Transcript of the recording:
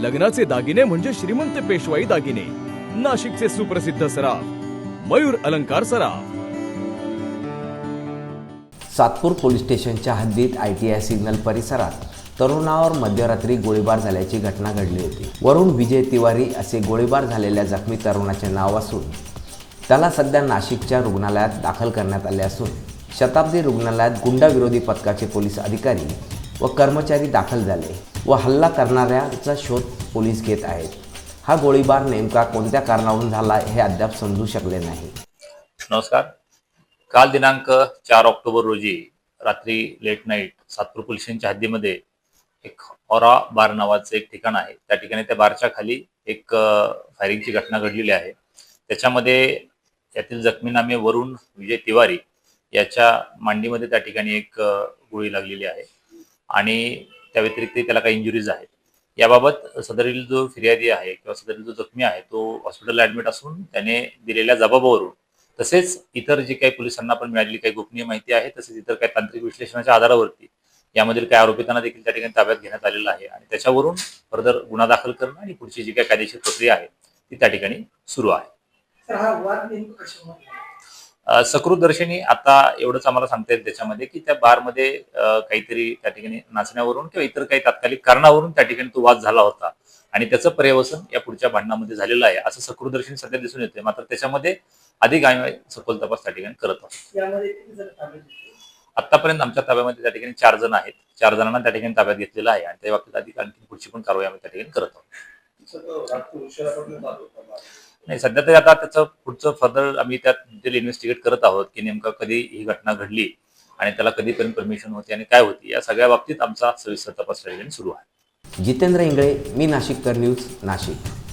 लग्नाचे दागिने म्हणजे श्रीमंत पेशवाई दागिने. नाशिकचे सुप्रसिद्ध सराफ मयूर अलंकार सराफ. सातपूर पोलीस स्टेशनच्या हद्दीत आय टी आय सिग्नल परिसरात तरुणावर मध्यरात्री गोळीबार झाल्याची घटना घडली होती. वरुण विजय तिवारी असे गोळीबार झालेल्या जखमी तरुणाचे नाव असून त्याला सध्या नाशिकच्या रुग्णालयात दाखल करण्यात आले असून शताब्दी रुग्णालयात गुंडाविरोधी पथकाचे पोलीस अधिकारी व कर्मचारी दाखल झाले. व हल्ला करणाऱ्याचा शोध पोलीस घेत आहेत. हा गोळीबार नेमका कोणत्या कारणावरून झाला हे अद्याप समजू शकले नाही. नमस्कार. काल दिनांक चार ऑक्टोबर रोजी रात्री लेट नाईट सातपूर पोलीस स्टेशनच्या हद्दीमध्ये एक ऑरा बार नावाचं एक ठिकाण आहे. त्या ठिकाणी त्या बारच्या खाली एक फायरिंगची घटना घडलेली आहे. त्याच्यामध्ये त्यातील जखमी नामे वरुण विजय तिवारी याच्या मांडीमध्ये त्या ठिकाणी एक गोळी लागलेली आहे. आणि त्या व्यतिरिक्त त्याला काही इंजुरीज आहेत. याबाबत सदरील जो फिर्यादी आहे किंवा सदरील जो जखमी आहे तो हॉस्पिटलला ऍडमिट असून त्याने दिलेल्या जबाबावरून तसेच इतर जे काही पोलिसांना पण मिळालेली काही गोपनीय माहिती आहे तसेच इतर काही तांत्रिक विश्लेषणाच्या आधारावरती यामधील काही आरोपितांना देखील त्या ठिकाणी ताब्यात घेण्यात आलेलं आहे आणि त्याच्यावरून फर्दर गुन्हा दाखल करणं आणि पुढची जी काही कायदेशीर प्रक्रिया आहे ती त्या ठिकाणी सुरू आहे? सकृतदर्शनी आता एवढंच आम्हाला सांगता येईल त्याच्यामध्ये की त्या बारमध्ये काहीतरी त्या ठिकाणी नाचण्यावरून किंवा इतर काही तात्कालिक कारणावरून त्या ठिकाणी तो वाद झाला होता. आणि त्याचं पर्यवसन या पुढच्या भांडणामध्ये झालेलं आहे असं सकृतदर्शनी सध्या दिसून येते मात्र त्याच्यामध्ये अधिक आम्ही सखोल तपास त्या ठिकाणी करत आहोत? आतापर्यंत आमच्या ताब्यामध्ये त्या ठिकाणी चार जण आहेत. चार जणांना त्या ठिकाणी ताब्यात घेतलेलं आहे आणि त्या बाबतीत अधिक आणखी पुढची पण कारवाई आम्ही त्या ठिकाणी करत आहोत. नाही सध्या तरी आता त्याचं पुढचं फर्दर आम्ही त्यात डिटेल इन्व्हेस्टिगेट करत आहोत की नेमकं कधी ही घटना घडली आणि त्याला कधीपर्यंत परमिशन होती आणि काय होती या सगळ्या बाबतीत आमचा सविस्तर तपास सुरू आहे. जितेंद्र इंगळे मी नाशिककर न्यूज नाशिक.